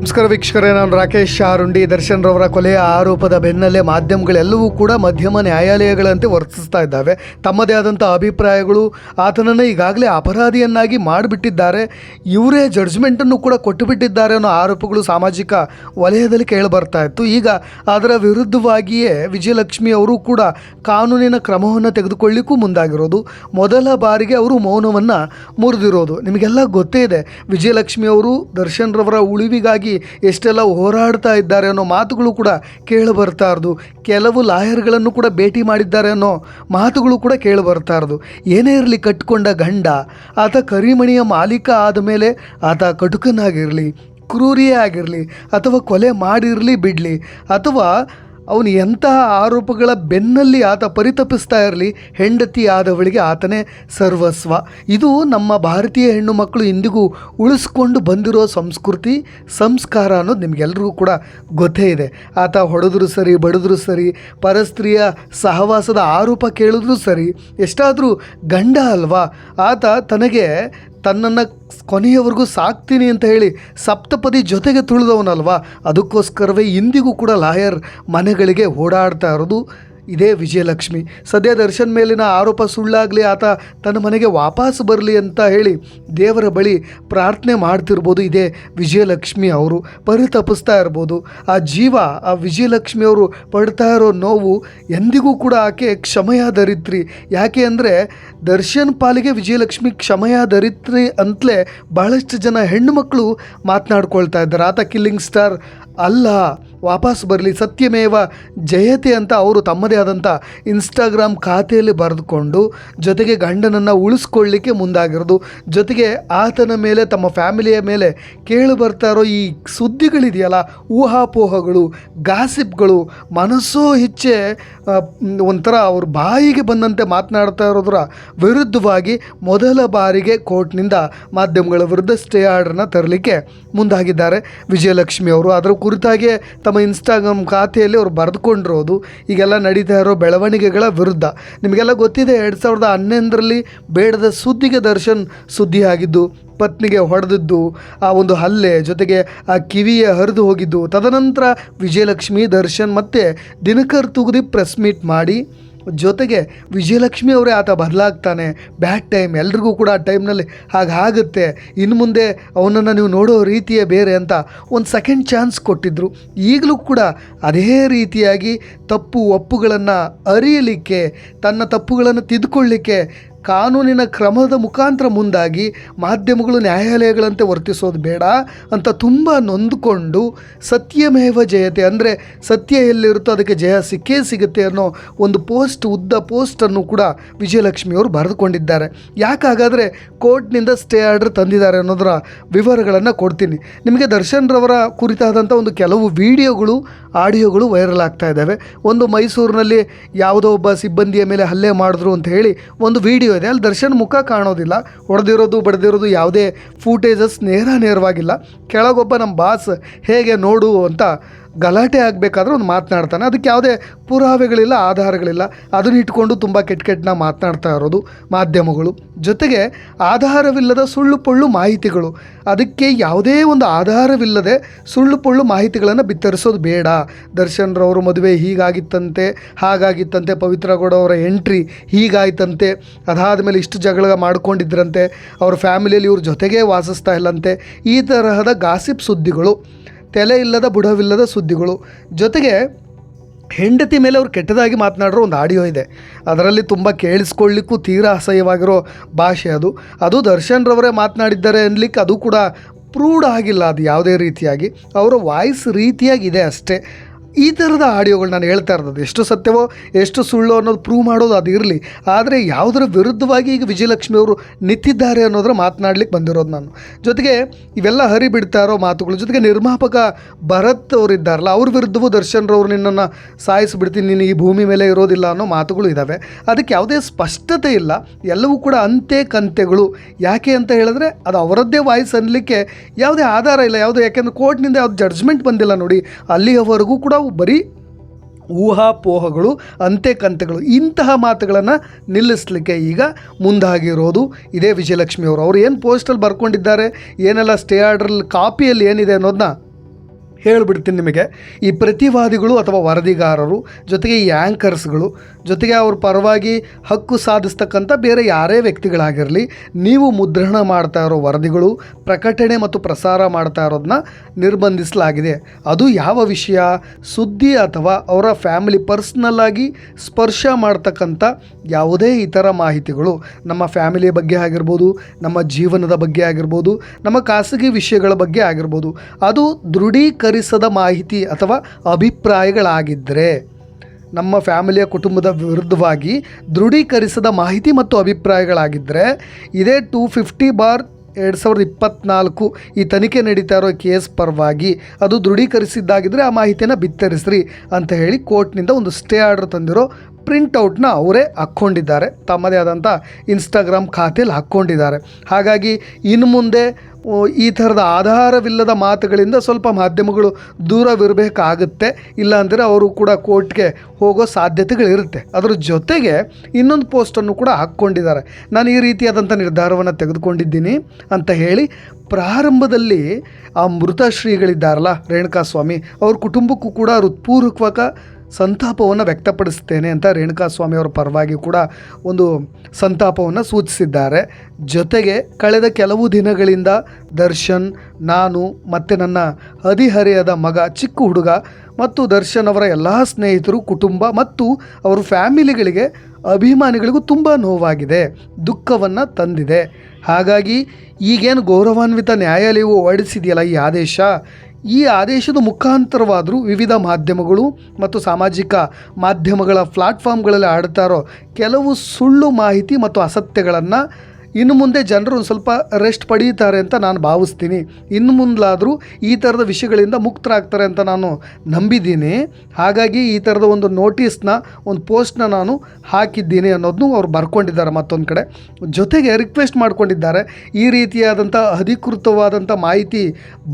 ನಮಸ್ಕಾರ ವೀಕ್ಷಕರೇ, ನಾನು ರಾಕೇಶ್ ಶಾರುಂಡಿ ದರ್ಶನ್ ರವರ ಕೊಲೆಯ ಆರೋಪದ ಬೆನ್ನಲ್ಲೇ ಮಾಧ್ಯಮಗಳೆಲ್ಲವೂ ಕೂಡ ಮಧ್ಯಮ ನ್ಯಾಯಾಲಯಗಳಂತೆ ವರ್ತಿಸ್ತಾ ಇದ್ದಾವೆ. ತಮ್ಮದೇ ಆದಂಥ ಅಭಿಪ್ರಾಯಗಳು ಆತನನ್ನು ಈಗಾಗಲೇ ಅಪರಾಧಿಯನ್ನಾಗಿ ಮಾಡಿಬಿಟ್ಟಿದ್ದಾರೆ. ಇವರೇ ಜಡ್ಜ್ಮೆಂಟನ್ನು ಕೂಡ ಕೊಟ್ಟುಬಿಟ್ಟಿದ್ದಾರೆ ಅನ್ನೋ ಆರೋಪಗಳು ಸಾಮಾಜಿಕ ವಲಯದಲ್ಲಿ ಕೇಳಿಬರ್ತಾ ಇತ್ತು. ಈಗ ಅದರ ವಿರುದ್ಧವಾಗಿಯೇ ವಿಜಯಲಕ್ಷ್ಮಿ ಅವರು ಕೂಡ ಕಾನೂನಿನ ಕ್ರಮವನ್ನು ತೆಗೆದುಕೊಳ್ಳಿಕ್ಕೂ ಮುಂದಾಗಿರೋದು. ಮೊದಲ ಬಾರಿಗೆ ಅವರು ಮೌನವನ್ನು ಮುರಿದಿರೋದು. ನಿಮಗೆಲ್ಲ ಗೊತ್ತೇ ಇದೆ, ವಿಜಯಲಕ್ಷ್ಮಿ ಅವರು ದರ್ಶನ್ ರವರ ಉಳಿವಿಗಾಗಿ ಎಷ್ಟೆಲ್ಲ ಹೋರಾಡ್ತಾ ಇದ್ದಾರೆ ಅನ್ನೋ ಮಾತುಗಳು ಕೂಡ ಕೇಳಿ ಬರ್ತಾ ಇರೋದು. ಕೆಲವು ಲಾಯರ್ಗಳನ್ನು ಕೂಡ ಭೇಟಿ ಮಾಡಿದ್ದಾರೆ ಅನ್ನೋ ಮಾತುಗಳು ಕೂಡ ಕೇಳಿ ಬರ್ತಾ ಇರೋದು. ಏನೇ ಇರಲಿ ಕಟ್ಟಿಕೊಂಡ ಗಂಡ, ಆತ ಕರಿಮಣಿಯ ಮಾಲೀಕ ಆದ ಮೇಲೆ ಆತ ಕಟುಕನಾಗಿರಲಿ ಕ್ರೂರಿಯೇ ಆಗಿರಲಿ ಅಥವಾ ಕೊಲೆ ಮಾಡಿರಲಿ ಬಿಡಲಿ ಅಥವಾ ಅವನು ಎಂತಹ ಆರೋಪಗಳ ಬೆನ್ನಲ್ಲಿ ಆತ ಪರಿತಪಿಸ್ತಾ ಇರಲಿ, ಹೆಂಡತಿ ಆದವಳಿಗೆ ಆತನೇ ಸರ್ವಸ್ವ. ಇದು ನಮ್ಮ ಭಾರತೀಯ ಹೆಣ್ಣು ಮಕ್ಕಳು ಇಂದಿಗೂ ಉಳಿಸ್ಕೊಂಡು ಬಂದಿರೋ ಸಂಸ್ಕೃತಿ, ಸಂಸ್ಕಾರ ಅನ್ನೋದು ನಿಮಗೆಲ್ಲರಿಗೂ ಕೂಡ ಗೊತ್ತೇ ಇದೆ. ಆತ ಹೊಡೆದ್ರು ಸರಿ, ಬಡಿದ್ರು ಸರಿ, ಪರಸ್ತ್ರೀಯ ಸಹವಾಸದ ಆರೋಪ ಕೇಳಿದ್ರು ಸರಿ, ಎಷ್ಟಾದರೂ ಗಂಡ ಅಲ್ವಾ? ಆತ ತನಗೆ ತನ್ನನ್ನು ಕೊನೆಯವರೆಗೂ ಸಾಕ್ತೀನಿ ಅಂತ ಹೇಳಿ ಸಪ್ತಪದಿ ಜೊತೆಗೆ ತುಳಿದವನಲ್ವಾ? ಅದಕ್ಕೋಸ್ಕರವೇ ಇಂದಿಗೂ ಕೂಡ ಲಾಯರ್ ಮನೆಗಳಿಗೆ ಓಡಾಡ್ತಾ ಇರೋದು ಇದೇ ವಿಜಯಲಕ್ಷ್ಮಿ. ಸದ್ಯ ದರ್ಶನ್ ಮೇಲಿನ ಆರೋಪ ಸುಳ್ಳಾಗಲಿ, ಆತ ತನ್ನ ಮನೆಗೆ ವಾಪಸ್ ಬರಲಿ ಅಂತ ಹೇಳಿ ದೇವರ ಬಳಿ ಪ್ರಾರ್ಥನೆ ಮಾಡ್ತಿರ್ಬೋದು ಇದೇ ವಿಜಯಲಕ್ಷ್ಮಿ ಅವರು. ಪರಿತಪಿಸ್ತಾ ಇರ್ಬೋದು. ಆ ಜೀವ, ಆ ವಿಜಯಲಕ್ಷ್ಮಿ ಅವರು ಪಡ್ತಾ ಇರೋ ನೋವು ಎಂದಿಗೂ ಕೂಡ ಆಕೆ ಕ್ಷಮೆಯ ದರಿತ್ರಿ ಯಾಕೆ ಅಂದರೆ ದರ್ಶನ್ ಪಾಲಿಗೆ ವಿಜಯಲಕ್ಷ್ಮಿ ಕ್ಷಮೆಯ ದರಿತ್ರಿ ಅಂತಲೇ ಬಹಳಷ್ಟು ಜನ ಹೆಣ್ಣುಮಕ್ಕಳು ಮಾತನಾಡ್ಕೊಳ್ತಾ ಇದ್ದಾರೆ. ಆತ ಕಿಲ್ಲಿಂಗ್ ಸ್ಟಾರ್ ಅಲ್ಲ. ವಾಪಸ್ ಬರಲಿ, ಸತ್ಯಮೇವ ಜಯತೆ ಅಂತ ಅವರು ತಮ್ಮದೇ ಆದಂಥ ಇನ್ಸ್ಟಾಗ್ರಾಮ್ ಖಾತೆಯಲ್ಲಿ ಬರೆದುಕೊಂಡು ಜೊತೆಗೆ ಗಂಡನನ್ನು ಉಳಿಸ್ಕೊಳ್ಳಿಕ್ಕೆ ಮುಂದಾಗಿರೋದು. ಜೊತೆಗೆ ಆತನ ಮೇಲೆ, ತಮ್ಮ ಫ್ಯಾಮಿಲಿಯ ಮೇಲೆ ಕೇಳಿ ಬರ್ತಾ ಇರೋ ಈ ಸುದ್ದಿಗಳಿದೆಯಲ್ಲ, ಊಹಾಪೋಹಗಳು, ಗಾಸಿಪ್ಗಳು, ಮನಸ್ಸೋ ಹೆಚ್ಚೆ ಒಂಥರ ಅವ್ರ ಬಾಯಿಗೆ ಬಂದಂತೆ ಮಾತನಾಡ್ತಾ ಇರೋದ್ರ ವಿರುದ್ಧವಾಗಿ ಮೊದಲ ಬಾರಿಗೆ ಕೋರ್ಟ್ನಿಂದ ಮಾಧ್ಯಮಗಳ ವಿರುದ್ಧ ಸ್ಟೇ ಆರ್ಡರ್ನ ತರಲಿಕ್ಕೆ ಮುಂದಾಗಿದ್ದಾರೆ. ವಿಜಯಲಕ್ಷ್ಮಿ ಅವರು. ಅದರ ಕುರಿತಾಗಿಯೇ ಇನ್ಸ್ಟಾಗ್ರಾಮ್ ಖಾತೆಯಲ್ಲಿ ಅವರು ಬರೆದುಕೊಂಡಿರೋದು, ಈಗೆಲ್ಲ ನಡೀತಾ ಇರೋ ಬೆಳವಣಿಗೆಗಳ ವಿರುದ್ಧ. ನಿಮಗೆಲ್ಲ ಗೊತ್ತಿದೆ, ಎರಡು ಸಾವಿರದ ಹನ್ನೊಂದರಲ್ಲಿ ಬೇಡದ ಸುದ್ದಿಗೆ ದರ್ಶನ್ ಸುದ್ದಿಯಾಗಿದ್ದು, ಪತ್ನಿಗೆ ಹೊಡೆದಿದ್ದು, ಆ ಒಂದು ಹಲ್ಲೆ ಜೊತೆಗೆ ಆ ಕಿವಿಯ ಹರಿದು ಹೋಗಿದ್ದು. ತದನಂತರ ವಿಜಯಲಕ್ಷ್ಮಿ, ದರ್ಶನ್ ಮತ್ತು ದಿನಕರ್ ತುಗುದಿ ಪ್ರೆಸ್ ಮೀಟ್ ಮಾಡಿ ಜೊತೆಗೆ ವಿಜಯಲಕ್ಷ್ಮಿ ಅವರೇ ಆತ ಬದಲಾಗ್ತಾನೆ. ಬ್ಯಾಡ್ ಟೈಮ್ ಎಲ್ರಿಗೂ ಕೂಡ ಆ ಟೈಮ್ನಲ್ಲಿ ಹಾಗಾಗುತ್ತೆ ಇನ್ನು ಮುಂದೆ ಅವನನ್ನು ನೀವು ನೋಡೋ ರೀತಿಯೇ ಬೇರೆ ಅಂತ ಒಂದು ಸೆಕೆಂಡ್ ಚಾನ್ಸ್ ಕೊಟ್ಟಿದ್ದರು ಈಗಲೂ ಕೂಡ ಅದೇ ರೀತಿಯಾಗಿ ತಪ್ಪು ಒಪ್ಪುಗಳನ್ನು ಅರಿಯಲಿಕ್ಕೆ, ತನ್ನ ತಪ್ಪುಗಳನ್ನು ತಿದ್ದುಕೊಳ್ಳಿಕ್ಕೆ ಕಾನೂನಿನ ಕ್ರಮದ ಮುಖಾಂತರ ಮುಂದಾಗಿ ಮಾಧ್ಯಮಗಳು ನ್ಯಾಯಾಲಯಗಳಂತೆ ವರ್ತಿಸೋದು ಬೇಡ ಅಂತ ತುಂಬ ನೊಂದುಕೊಂಡು ಸತ್ಯಮೇವ ಜಯತೆ, ಅಂದರೆ ಸತ್ಯ ಎಲ್ಲಿರುತ್ತೋ ಅದಕ್ಕೆ ಜಯ ಸಿಕ್ಕೇ ಸಿಗುತ್ತೆ ಅನ್ನೋ ಒಂದು ಪೋಸ್ಟ್, ಉದ್ದ ಪೋಸ್ಟನ್ನು ಕೂಡ ವಿಜಯಲಕ್ಷ್ಮಿಯವರು ಬರೆದುಕೊಂಡಿದ್ದಾರೆ. ಯಾಕಾಗಾದರೆ ಕೋರ್ಟ್ನಿಂದ ಸ್ಟೇ ಆರ್ಡರ್ ತಂದಿದ್ದಾರೆ ಅನ್ನೋದರ ವಿವರಗಳನ್ನು ಕೊಡ್ತೀನಿ. ನಿಮಗೆ ದರ್ಶನ್ ರವರ ಕುರಿತಾದಂಥ ಒಂದು ಕೆಲವು ವಿಡಿಯೋಗಳು, ಆಡಿಯೋಗಳು ವೈರಲ್ ಆಗ್ತಾ ಇದ್ದಾವೆ. ಒಂದು ಮೈಸೂರಿನಲ್ಲಿ ಯಾವುದೋ ಒಬ್ಬ ಸಿಬ್ಬಂದಿಯ ಮೇಲೆ ಹಲ್ಲೆ ಮಾಡಿದ್ರು ಅಂತ ಹೇಳಿ ಒಂದು ವಿಡಿಯೋ ಇದೆ. ಅಲ್ಲಿ ದರ್ಶನ್ ಮುಖ ಕಾಣೋದಿಲ್ಲ. ಹೊಡೆದಿರೋದು, ಬಡ್ದಿರೋದು ಯಾವುದೇ ಫೂಟೇಜಸ್ ನೇರ ನೇರವಾಗಿಲ್ಲ. ಕೆಳಗೊಬ್ಬ ನಮ್ಮ ಬಾಸ್ ಹೇಗೆ ನೋಡು ಅಂತ ಗಲಾಟೆ ಆಗಬೇಕಾದ್ರೆ ಒಂದು ಮಾತನಾಡ್ತಾನೆ. ಅದಕ್ಕೆ ಯಾವುದೇ ಪುರಾವೆಗಳಿಲ್ಲ, ಆಧಾರಗಳಿಲ್ಲ. ಅದನ್ನ ಇಟ್ಕೊಂಡು ತುಂಬ ಕೆಟ್ಟ ಕೆಟ್ಟನ ಮಾತನಾಡ್ತಾ ಇರೋದು ಮಾಧ್ಯಮಗಳು. ಜೊತೆಗೆ ಆಧಾರವಿಲ್ಲದ ಸುಳ್ಳು ಪೊಳ್ಳು ಮಾಹಿತಿಗಳು. ಅದಕ್ಕೆ ಯಾವುದೇ ಒಂದು ಆಧಾರವಿಲ್ಲದೆ ಸುಳ್ಳು ಪೊಳ್ಳು ಮಾಹಿತಿಗಳನ್ನು ಬಿತ್ತರಿಸೋದು ಬೇಡ. ದರ್ಶನ್ ರವರು ಮದುವೆ ಹೀಗಾಗಿತ್ತಂತೆ, ಹಾಗಾಗಿತ್ತಂತೆ, ಪವಿತ್ರ ಗೌಡ ಅವರ ಎಂಟ್ರಿ ಹೀಗಾಯ್ತಂತೆ, ಅದಾದ ಮೇಲೆ ಇಷ್ಟು ಜಗಳ ಮಾಡ್ಕೊಂಡಿದ್ರಂತೆ, ಅವ್ರ ಫ್ಯಾಮಿಲಿಯಲ್ಲಿ ಇವ್ರ ಜೊತೆಗೇ ವಾಸಿಸ್ತಾ ಇಲ್ಲಂತೆ, ಈ ತರಹದ ಗಾಸಿಪ್ ಸುದ್ದಿಗಳು. ತಲೆ ಇಲ್ಲದ ಬುಡವಿಲ್ಲದ ಸುದ್ದಿಗಳು. ಜೊತೆಗೆ ಹೆಂಡತಿ ಮೇಲೆ ಅವ್ರು ಕೆಟ್ಟದಾಗಿ ಮಾತನಾಡಿರೋ ಒಂದು ಆಡಿಯೋ ಇದೆ. ಅದರಲ್ಲಿ ತುಂಬ ಕೇಳಿಸ್ಕೊಳ್ಳಿಕ್ಕೂ ತೀರಾ ಅಸಹ್ಯವಾಗಿರೋ ಭಾಷೆ ಅದು. ಅದು ದರ್ಶನ್ ರವರೇ ಮಾತನಾಡಿದ್ದಾರೆ ಅನ್ಲಿಕ್ಕೆ ಅದು ಕೂಡ ಪ್ರೂವ್ಡ್ ಆಗಿಲ್ಲ ಅದು ಯಾವುದೇ ರೀತಿಯಾಗಿ. ಅವರ ವಾಯ್ಸ್ ರೀತಿಯಾಗಿದೆ ಅಷ್ಟೇ. ಈ ಥರದ ಆಡಿಯೋಗಳು ನಾನು ಹೇಳ್ತಾ ಇರೋದು. ಎಷ್ಟು ಸತ್ಯವೋ, ಎಷ್ಟು ಸುಳ್ಳು ಅನ್ನೋದು ಪ್ರೂವ್ ಮಾಡೋದು ಅದು ಇರಲಿ. ಆದರೆ ಯಾವುದರ ವಿರುದ್ಧವಾಗಿ ಈಗ ವಿಜಯಲಕ್ಷ್ಮಿ ಅವರು ನಿಂತಿದ್ದಾರೆ ಅನ್ನೋದ್ರ ಮಾತನಾಡ್ಲಿಕ್ಕೆ ಬಂದಿರೋದು ನಾನು. ಜೊತೆಗೆ ಇವೆಲ್ಲ ಹರಿಬಿಡ್ತಾ ಇರೋ ಮಾತುಗಳು, ಜೊತೆಗೆ ನಿರ್ಮಾಪಕ ಭರತ್ ಅವರು ಇದ್ದಾರಲ್ಲ, ಅವ್ರ ವಿರುದ್ಧವೂ ದರ್ಶನ್ ರವರು ನಿನ್ನನ್ನು ಸಾಯಿಸಿಬಿಡ್ತೀನಿ, ನೀನು ಈ ಭೂಮಿ ಮೇಲೆ ಇರೋದಿಲ್ಲ ಅನ್ನೋ ಮಾತುಗಳು ಇದ್ದಾವೆ ಅದಕ್ಕೆ ಯಾವುದೇ ಸ್ಪಷ್ಟತೆ ಇಲ್ಲ. ಎಲ್ಲವೂ ಕೂಡ ಅಂತೆ ಕಂತೆಗಳು. ಯಾಕೆ ಅಂತ ಹೇಳಿದ್ರೆ ಅದು ಅವರದ್ದೇ ವಾಯ್ಸ್ ಅನ್ನಲಿಕ್ಕೆ ಯಾವುದೇ ಆಧಾರ ಇಲ್ಲ. ಯಾವುದೇ ಯಾಕೆಂದ್ರೆ ಕೋರ್ಟ್ನಿಂದ ಯಾವ್ದು ಜಡ್ಜ್ಮೆಂಟ್ ಬಂದಿಲ್ಲ ನೋಡಿ. ಅಲ್ಲಿಯವರೆಗೂ ಕೂಡ ಅವು ಬರೀ ಊಹಾಪೋಹಗಳು ಅಂತೆ ಕಂತೆಗಳು ಇಂತಹ ಮಾತುಗಳನ್ನು ನಿಲ್ಲಿಸಲಿಕ್ಕೆ ಈಗ ಮುಂದಾಗಿರೋದು ಇದೇ ವಿಜಯಲಕ್ಷ್ಮಿ ಅವರು ಅವ್ರು ಏನು ಪೋಸ್ಟಲ್ಲಿ ಬರ್ಕೊಂಡಿದ್ದಾರೆ, ಏನೆಲ್ಲ ಸ್ಟೇ ಆರ್ಡ್ರಲ್ಲಿ ಕಾಪಿಯಲ್ಲಿ ಏನಿದೆ ಅನ್ನೋದನ್ನ ಹೇಳ್ಬಿಡ್ತೀನಿ ನಿಮಗೆ. ಈ ಪ್ರತಿವಾದಿಗಳು ಅಥವಾ ವರದಿಗಾರರು, ಜೊತೆಗೆ ಈ ಆ್ಯಂಕರ್ಸ್ಗಳು ಜೊತೆಗೆ ಅವ್ರ ಪರವಾಗಿ ಹಕ್ಕು ಸಾಧಿಸ್ತಕ್ಕಂಥ ಬೇರೆ ಯಾರೇ ವ್ಯಕ್ತಿಗಳಾಗಿರಲಿ, ನೀವು ಮುದ್ರಣ ಮಾಡ್ತಾ ಇರೋ ವರದಿಗಳು, ಪ್ರಕಟಣೆ ಮತ್ತು ಪ್ರಸಾರ ಮಾಡ್ತಾ ಇರೋದನ್ನ ನಿರ್ಬಂಧಿಸಲಾಗಿದೆ. ಅದು ಯಾವ ವಿಷಯ? ಸುದ್ದಿ ಅಥವಾ ಅವರ ಫ್ಯಾಮಿಲಿ ಪರ್ಸ್ನಲ್ ಆಗಿ ಸ್ಪರ್ಶ ಮಾಡ್ತಕ್ಕಂಥ ಯಾವುದೇ ಇತರ ಮಾಹಿತಿಗಳು. ನಮ್ಮ ಫ್ಯಾಮಿಲಿ ಬಗ್ಗೆ ಆಗಿರ್ಬೋದು, ನಮ್ಮ ಜೀವನದ ಬಗ್ಗೆ ಆಗಿರ್ಬೋದು, ನಮ್ಮ ಖಾಸಗಿ ವಿಷಯಗಳ ಬಗ್ಗೆ ಆಗಿರ್ಬೋದು. ಅದು ದೃಢೀಕರಿಸದ ಮಾಹಿತಿ ಅಥವಾ ಅಭಿಪ್ರಾಯಗಳಾಗಿದ್ದರೆ ನಮ್ಮ ಫ್ಯಾಮಿಲಿಯ ಕುಟುಂಬದ ವಿರುದ್ಧವಾಗಿ ದೃಢೀಕರಿಸದ ಮಾಹಿತಿ ಮತ್ತು ಅಭಿಪ್ರಾಯಗಳಾಗಿದ್ದರೆ ಇದೇ ಟೂ ಫಿಫ್ಟಿ ಬಾರ್ ಎರಡು ಸಾವಿರದ ಇಪ್ಪತ್ತ್ನಾಲ್ಕು ಈ ತನಿಖೆ ನಡೀತಾ ಇರೋ ಕೇಸ್ ಪರವಾಗಿ ಅದು ದೃಢೀಕರಿಸಿದ್ದಾಗಿದ್ದರೆ ಆ ಮಾಹಿತಿಯನ್ನು ಬಿತ್ತರಿಸ್ರಿ ಅಂತ ಹೇಳಿ ಕೋರ್ಟ್ನಿಂದ ಒಂದು ಸ್ಟೇ ಆರ್ಡರ್ ತಂದಿರೋ ಪ್ರಿಂಟೌಟ್ನ ಅವರೇ ಹಾಕ್ಕೊಂಡಿದ್ದಾರೆ. ತಮ್ಮದೇ ಆದಂಥ ಇನ್ಸ್ಟಾಗ್ರಾಮ್ ಖಾತೆಯಲ್ಲಿ ಹಾಕ್ಕೊಂಡಿದ್ದಾರೆ. ಹಾಗಾಗಿ ಇನ್ನು ಮುಂದೆ ಈ ಥರದ ಆಧಾರವಿಲ್ಲದ ಮಾತುಗಳಿಂದ ಸ್ವಲ್ಪ ಮಾಧ್ಯಮಗಳು ದೂರವಿರಬೇಕಾಗುತ್ತೆ. ಇಲ್ಲಾಂದರೆ ಅವರು ಕೂಡ ಕೋರ್ಟ್ಗೆ ಹೋಗೋ ಸಾಧ್ಯತೆಗಳಿರುತ್ತೆ. ಅದರ ಜೊತೆಗೆ ಇನ್ನೊಂದು ಪೋಸ್ಟನ್ನು ಕೂಡ ಹಾಕ್ಕೊಂಡಿದ್ದಾರೆ. ನಾನು ಈ ರೀತಿಯಾದಂಥ ನಿರ್ಧಾರವನ್ನು ತೆಗೆದುಕೊಂಡಿದ್ದೀನಿ ಅಂತ ಹೇಳಿ ಪ್ರಾರಂಭದಲ್ಲಿ ಆ ಮೃತ ಶ್ರೀಗಳಿದ್ದಾರಲ್ಲ ರೇಣುಕಾಸ್ವಾಮಿ, ಅವ್ರ ಕುಟುಂಬಕ್ಕೂ ಕೂಡ ಹೃತ್ಪೂರ್ವಕ ಸಂತಾಪವನ್ನು ವ್ಯಕ್ತಪಡಿಸ್ತೇನೆ ಅಂತ ರೇಣುಕಾಸ್ವಾಮಿ ಅವರ ಪರವಾಗಿ ಕೂಡ ಒಂದು ಸಂತಾಪವನ್ನು ಸೂಚಿಸಿದ್ದಾರೆ. ಜೊತೆಗೆ ಕಳೆದ ಕೆಲವು ದಿನಗಳಿಂದ ದರ್ಶನ್, ನಾನು ಮತ್ತು ನನ್ನ ಹದಿಹರೆಯದ ಮಗ, ಚಿಕ್ಕ ಹುಡುಗ ಮತ್ತು ದರ್ಶನ್ ಅವರ ಎಲ್ಲ ಸ್ನೇಹಿತರು, ಕುಟುಂಬ ಮತ್ತು ಅವರ ಫ್ಯಾಮಿಲಿಗಳಿಗೆ ಅಭಿಮಾನಿಗಳಿಗೂ ತುಂಬ ನೋವಾಗಿದೆ, ದುಃಖವನ್ನು ತಂದಿದೆ. ಹಾಗಾಗಿ ಈಗೇನು ಗೌರವಾನ್ವಿತ ನ್ಯಾಯಾಲಯವು ಹೊರಡಿಸಿದೆಯಲ್ಲ ಈ ಆದೇಶ? ಈ ಆದೇಶದ ಮುಖಾಂತರವಾದರೂ ವಿವಿಧ ಮಾಧ್ಯಮಗಳು ಮತ್ತು ಸಾಮಾಜಿಕ ಮಾಧ್ಯಮಗಳ ಪ್ಲಾಟ್ಫಾರ್ಮ್ಗಳಲ್ಲಿ ಆಡ್ತಾ ಇರೋ ಕೆಲವು ಸುಳ್ಳು ಮಾಹಿತಿ ಮತ್ತು ಅಸತ್ಯಗಳನ್ನು ಇನ್ನು ಮುಂದೆ ಜನರು ಒಂದು ಸ್ವಲ್ಪ ರೆಸ್ಟ್ ಪಡೀತಾರೆ ಅಂತ ನಾನು ಭಾವಿಸ್ತೀನಿ. ಇನ್ನು ಮುಂದಾದರೂ ಈ ಥರದ ವಿಷಯಗಳಿಂದ ಮುಕ್ತರಾಗ್ತಾರೆ ಅಂತ ನಾನು ನಂಬಿದ್ದೀನಿ. ಹಾಗಾಗಿ ಈ ಥರದ ಒಂದು ನೋಟಿಸ್ನ ಒಂದು ಪೋಸ್ಟ್ನ ನಾನು ಹಾಕಿದ್ದೀನಿ ಅನ್ನೋದನ್ನು ಅವ್ರು ಬರ್ಕೊಂಡಿದ್ದಾರೆ ಮತ್ತೊಂದು ಕಡೆ. ಜೊತೆಗೆ ರಿಕ್ವೆಸ್ಟ್ ಮಾಡ್ಕೊಂಡಿದ್ದಾರೆ. ಈ ರೀತಿಯಾದಂಥ ಅಧಿಕೃತವಾದಂಥ ಮಾಹಿತಿ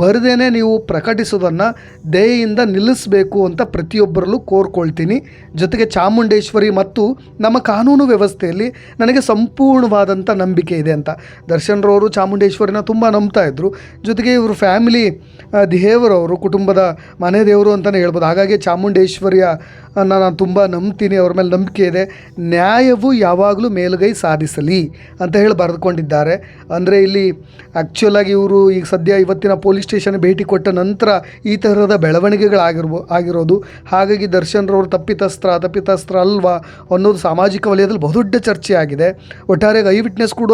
ಬರದೇನೆ ನೀವು ಪ್ರಕಟಿಸೋದನ್ನು ದಯೆಯಿಂದ ನಿಲ್ಲಿಸಬೇಕು ಅಂತ ಪ್ರತಿಯೊಬ್ಬರಲ್ಲೂ ಕೋರ್ಕೊಳ್ತೀನಿ. ಜೊತೆಗೆ ಚಾಮುಂಡೇಶ್ವರಿ ಮತ್ತು ನಮ್ಮ ಕಾನೂನು ವ್ಯವಸ್ಥೆಯಲ್ಲಿ ನನಗೆ ಸಂಪೂರ್ಣವಾದಂಥ ನಂಬಿಕೆ ಇದೆ ಅಂತ. ದರ್ಶನ್ ರವರು ಚಾಮುಂಡೇಶ್ವರಿನ ತುಂಬ ನಂಬ್ತಾ ಇದ್ದರು ಜೊತೆಗೆ ಇವರು ಫ್ಯಾಮಿಲಿ ದೇವರವರು ಕುಟುಂಬದ ಮನೆ ದೇವರು ಅಂತಲೇ ಹೇಳ್ಬೋದು. ಹಾಗಾಗಿ ಚಾಮುಂಡೇಶ್ವರಿಯ ನಾನು ತುಂಬ ನಂಬ್ತೀನಿ, ಅವ್ರ ಮೇಲೆ ನಂಬಿಕೆ ಇದೆ. ನ್ಯಾಯವು ಯಾವಾಗಲೂ ಮೇಲುಗೈ ಸಾಧಿಸಲಿ ಅಂತ ಹೇಳಿ ಬರೆದುಕೊಂಡಿದ್ದಾರೆ. ಅಂದರೆ ಇಲ್ಲಿ ಆ್ಯಕ್ಚುಲಾಗಿ ಇವರು ಈಗ ಸದ್ಯ ಇವತ್ತಿನ ಪೊಲೀಸ್ ಸ್ಟೇಷನ್ ಭೇಟಿ ಕೊಟ್ಟ ನಂತರ ಈ ಥರದ ಬೆಳವಣಿಗೆಗಳಾಗಿರ್ಬೋ, ಆಗಿರೋದು. ಹಾಗಾಗಿ ದರ್ಶನ್ರವರು ತಪ್ಪಿತಸ್ತ್ರ ತಪ್ಪಿತಸ್ತ್ರ ಅಲ್ವಾ ಅನ್ನೋದು ಸಾಮಾಜಿಕ ವಲಯದಲ್ಲಿ ಬಹುದೊಡ್ಡ ಚರ್ಚೆ ಆಗಿದೆ ಒಟ್ಟಾರೆ ಐ ವಿಟ್ನೆಸ್ ಕೂಡ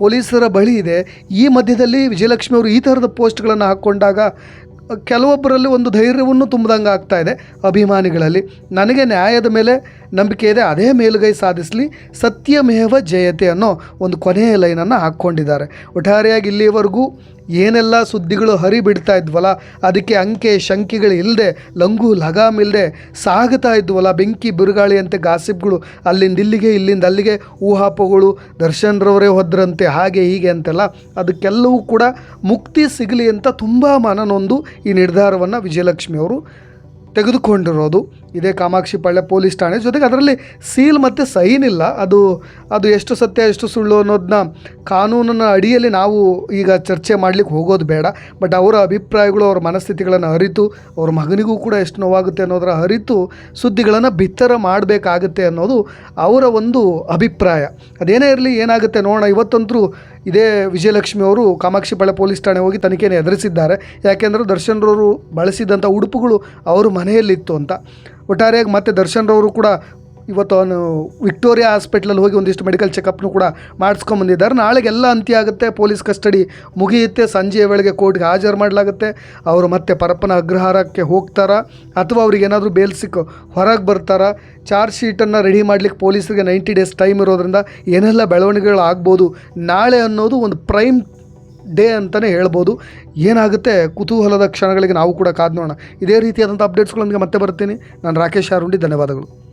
ಪೊಲೀಸರ ಬಳಿ ಇದೆ. ಈ ಮಧ್ಯದಲ್ಲಿ ವಿಜಯಲಕ್ಷ್ಮಿ ಅವರು ಈ ಥರದ ಪೋಸ್ಟ್ಗಳನ್ನು ಹಾಕ್ಕೊಂಡಾಗ, ಕೆಲವೊಬ್ಬರಲ್ಲಿ ಒಂದು ಧೈರ್ಯವನ್ನು ತುಂಬಿದಂಗೆ ಆಗ್ತಾ ಇದೆ ಅಭಿಮಾನಿಗಳಲ್ಲಿ. ನನಗೆ ನ್ಯಾಯದ ಮೇಲೆ ನಂಬಿಕೆ ಇದೆ, ಅದೇ ಮೇಲುಗೈ ಸಾಧಿಸಲಿ, ಸತ್ಯಮೇವ ಜಯತೆ ಅನ್ನೋ ಒಂದು ಕೊನೆಯ ಲೈನನ್ನು ಹಾಕ್ಕೊಂಡಿದ್ದಾರೆ. ಒಟ್ಟಾರೆಯಾಗಿ ಇಲ್ಲಿವರೆಗೂ ಏನೆಲ್ಲ ಸುದ್ದಿಗಳು ಹರಿಬಿಡ್ತಾ ಇದ್ವಲ್ಲ, ಅದಕ್ಕೆ ಅಂಕೆ, ಶಂಕೆಗಳು ಇಲ್ಲದೆ ಲಂಗು, ಲಗಾಮ್ ಇಲ್ಲದೆ ಸಾಗುತ್ತಾ ಇದ್ವಲ್ಲ, ಬೆಂಕಿ, ಬಿರುಗಾಳಿಯಂತೆ ಗಾಸಿಪ್ಗಳು, ಅಲ್ಲಿಂದ ಇಲ್ಲಿಗೆ, ಇಲ್ಲಿಂದ ಅಲ್ಲಿಗೆ ಊಹಾಪಗಳು ದರ್ಶನ್ರವರೇ ಹೋದ್ರಂತೆ, ಹಾಗೆ, ಹೀಗೆ ಅಂತೆಲ್ಲ, ಅದಕ್ಕೆಲ್ಲವೂ ಕೂಡ ಮುಕ್ತಿ ಸಿಗಲಿ ಅಂತ ತುಂಬ ಮನನೊಂದು ಈ ನಿರ್ಧಾರವನ್ನು ವಿಜಯಲಕ್ಷ್ಮಿ ಅವರು ತೆಗೆದುಕೊಂಡಿರೋದು. ಇದೇ ಕಾಮಾಕ್ಷಿ ಪಾಳ್ಯ ಪೊಲೀಸ್ ಠಾಣೆ. ಜೊತೆಗೆ ಅದರಲ್ಲಿ ಸೀಲ್ ಮತ್ತು ಸೈನ್ ಇಲ್ಲ. ಅದು ಅದು ಎಷ್ಟು ಸತ್ಯ, ಎಷ್ಟು ಸುಳ್ಳು ಅನ್ನೋದನ್ನ ಕಾನೂನಿನ ಅಡಿಯಲ್ಲಿ ನಾವು ಈಗ ಚರ್ಚೆ ಮಾಡಲಿಕ್ಕೆ ಹೋಗೋದು ಬೇಡ. ಬಟ್ ಅವರ ಅಭಿಪ್ರಾಯಗಳು, ಅವರ ಮನಸ್ಥಿತಿಗಳನ್ನು ಅರಿತು, ಅವ್ರ ಮಗನಿಗೂ ಕೂಡ ಎಷ್ಟು ನೋವಾಗುತ್ತೆ ಅನ್ನೋದರ ಅರಿತು, ಸುದ್ದಿಗಳನ್ನು ಬಿತ್ತರ ಮಾಡಬೇಕಾಗುತ್ತೆ ಅನ್ನೋದು ಅವರ ಒಂದು ಅಭಿಪ್ರಾಯ. ಅದೇನೇ ಇರಲಿ, ಏನಾಗುತ್ತೆ ನೋಡೋಣ. ಇವತ್ತಂತರೂ ಇದೇ ವಿಜಯಲಕ್ಷ್ಮಿ ಅವರು ಕಾಮಾಕ್ಷಿ ಪಾಳ್ಯ ಪೊಲೀಸ್ ಠಾಣೆ ಹೋಗಿ ತನಿಖೆಯನ್ನು ಎದುರಿಸಿದ್ದಾರೆ. ಯಾಕೆಂದರೆ ದರ್ಶನ್ರವರು ಬಳಸಿದಂಥ ಉಡುಪುಗಳು ಅವರು ಮನೆಯಲ್ಲಿತ್ತು ಅಂತ. ಒಟ್ಟಾರೆಯಾಗಿ ಮತ್ತೆ ದರ್ಶನ್ರವರು ಕೂಡ ಇವತ್ತು ಅವನು ವಿಕ್ಟೋರಿಯಾ ಹಾಸ್ಪಿಟ್ಲಲ್ಲಿ ಹೋಗಿ ಒಂದಿಷ್ಟು ಮೆಡಿಕಲ್ ಚೆಕಪ್ನು ಕೂಡ ಮಾಡಿಸ್ಕೊಂಬಂದಿದ್ದಾರೆ ನಾಳೆಗೆಲ್ಲ ಅಂತ್ಯ ಆಗುತ್ತೆ ಪೊಲೀಸ್ ಕಸ್ಟಡಿ ಮುಗಿಯುತ್ತೆ. ಸಂಜೆಯ ವೇಳೆಗೆ ಕೋರ್ಟ್ಗೆ ಹಾಜರು ಮಾಡಲಾಗುತ್ತೆ. ಅವರು ಮತ್ತೆ ಪರಪ್ಪನ ಅಗ್ರಹಾರಕ್ಕೆ ಹೋಗ್ತಾರಾ? ಅಥವಾ ಅವ್ರಿಗೆ ಏನಾದರೂ ಬೇಲ್ ಸಿಕ್ಕು ಹೊರಗೆ ಬರ್ತಾರಾ? ಚಾರ್ಜ್ ಶೀಟನ್ನು ರೆಡಿ ಮಾಡಲಿಕ್ಕೆ ಪೊಲೀಸರಿಗೆ ನೈಂಟಿ ಡೇಸ್ ಟೈಮ್ ಇರೋದ್ರಿಂದ ಏನೆಲ್ಲ ಬೆಳವಣಿಗೆಗಳು ಆಗ್ಬೋದು? ನಾಳೆ ಅನ್ನೋದು ಒಂದು ಪ್ರೈಮ್ ಡೇ ಅಂತಲೇ ಹೇಳ್ಬೋದು. ಏನಾಗುತ್ತೆ? ಕುತೂಹಲದ ಕ್ಷಣಗಳಿಗೆ ನಾವು ಕೂಡ ಕಾದ್ ನೋಡೋಣ. ಇದೇ ರೀತಿಯಾದಂಥ ಅಪ್ಡೇಟ್ಸ್ಗಳೊಂದಿಗೆ ಮತ್ತೆ ಬರ್ತೀನಿ. ನಾನು ರಾಕೇಶ್ ಆರುಂಡಿ ಧನ್ಯವಾದಗಳು.